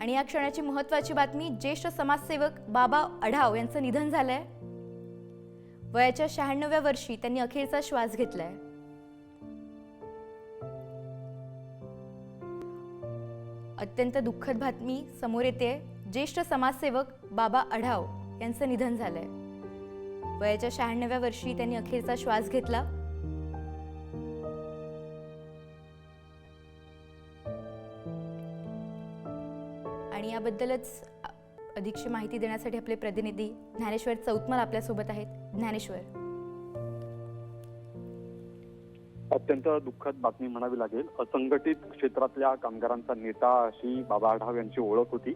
आणि या क्षणाची महत्वाची बातमी ज्येष्ठ समाजसेवक बाबा अढाव यांचं निधन झालंय. वयाच्या शहाण्णव्या वर्षी त्यांनी अखेरचा श्वास घेतलाय. अत्यंत दुःखद बातमी समोर येते ज्येष्ठ समाजसेवक बाबा अढाव यांचं निधन झालंय. वयाच्या शहाण्णव्या वर्षी त्यांनी अखेरचा श्वास घेतला. आणि याबद्दलच अधिकची माहिती देण्यासाठी आपले प्रतिनिधी ज्ञानेश्वर चौतमल आपल्यासोबत आहेत. ज्ञानेश्वर. अत्यंत दुःखद बातमी म्हणावी लागेल. असंघटित क्षेत्रातल्या कामगारांचा नेता अशी बाबा आढाव यांची ओळख होती.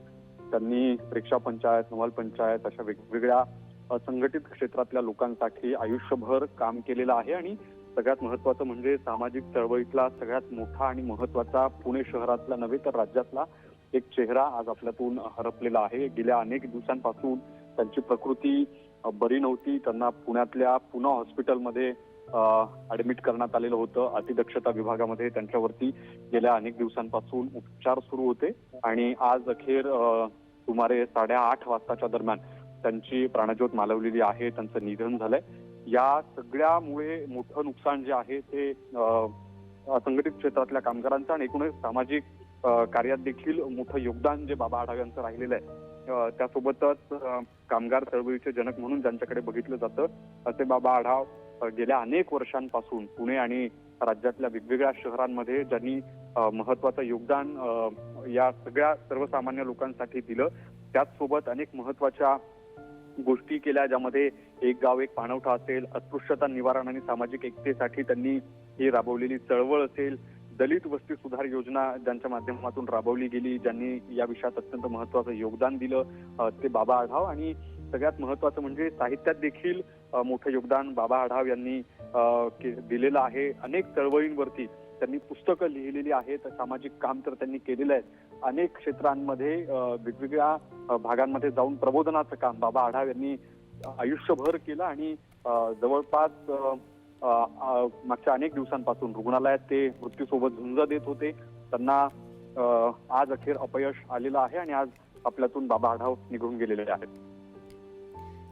त्यांनी रिक्षा पंचायत नवल पंचायत अशा वेगवेगळ्या असंघटित क्षेत्रातल्या लोकांसाठी आयुष्यभर काम केलेलं आहे आणि सगळ्यात महत्वाचं म्हणजे सामाजिक चळवळीतला सगळ्यात मोठा आणि महत्त्वाचा पुणे शहरातला नव्हे तर राज्यातला एक चेहरा आज आपल्यातून हरपलेला आहे. गेल्या अनेक दिवसांपासून त्यांची प्रकृती बरी नव्हती. त्यांना पुण्यातल्या पुना हॉस्पिटलमध्ये ऍडमिट करण्यात आलेलं होतं. अतिदक्षता विभागामध्ये त्यांच्यावरती गेल्या अनेक दिवसांपासून उपचार सुरू होते. आणि आज अखेर सुमारे साडेआठ वाजताच्या दरम्यान त्यांची प्राणज्योत मालवलेली आहे. त्यांचं निधन झालंय. या सगळ्यामुळे मोठं नुकसान जे आहे ते असंघटित क्षेत्रातल्या कामगारांचं आणि एकूणच सामाजिक कार्यात देखील मोठं योगदान जे बाबा आढाव यांचं राहिलेलं आहे. त्यासोबतच कामगार चळवळीचे जनक म्हणून ज्यांच्याकडे बघितलं जातं असे बाबा आढाव गेल्या अनेक वर्षांपासून पुणे आणि राज्यातल्या वेगवेगळ्या शहरांमध्ये ज्यांनी महत्वाचं योगदान या सगळ्या सर्वसामान्य लोकांसाठी दिलं. त्याचसोबत अनेक महत्त्वाच्या गोष्टी केल्या ज्यामध्ये एक गाव एक पाणवठा असेल अस्पृश्यता निवारण आणि सामाजिक एकतेसाठी त्यांनी ही राबवलेली चळवळ असेल दलित वस्ती सुधार योजना ज्यांच्या माध्यमातून राबवली गेली ज्यांनी या विषयात अत्यंत महत्वाचं योगदान दिलं ते बाबा आढाव आणि सगळ्यात महत्वाचं म्हणजे साहित्यात देखील मोठं योगदान बाबा आढाव यांनी के- दिलेलं आहे. अनेक चळवळींवरती त्यांनी पुस्तकं लिहिलेली आहेत सामाजिक काम तर त्यांनी केलेलं आहे अनेक क्षेत्रांमध्ये वेगवेगळ्या भागांमध्ये जाऊन प्रबोधनाचं काम बाबा आढाव यांनी आयुष्यभर केलं आणि जवळपास मागच्या अनेक दिवसांपासून रुग्णालयात ते मृत्यूसोबत झुंज देत होते. त्यांना आज अखेर अपयश आलेलं आहे आणि आज आपल्यातून बाबा आढाव निघून गेलेले आहेत.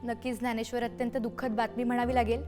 नक्कीच ज्ञानेश्वर अत्यंत दुःखद बातमी म्हणावी लागेल.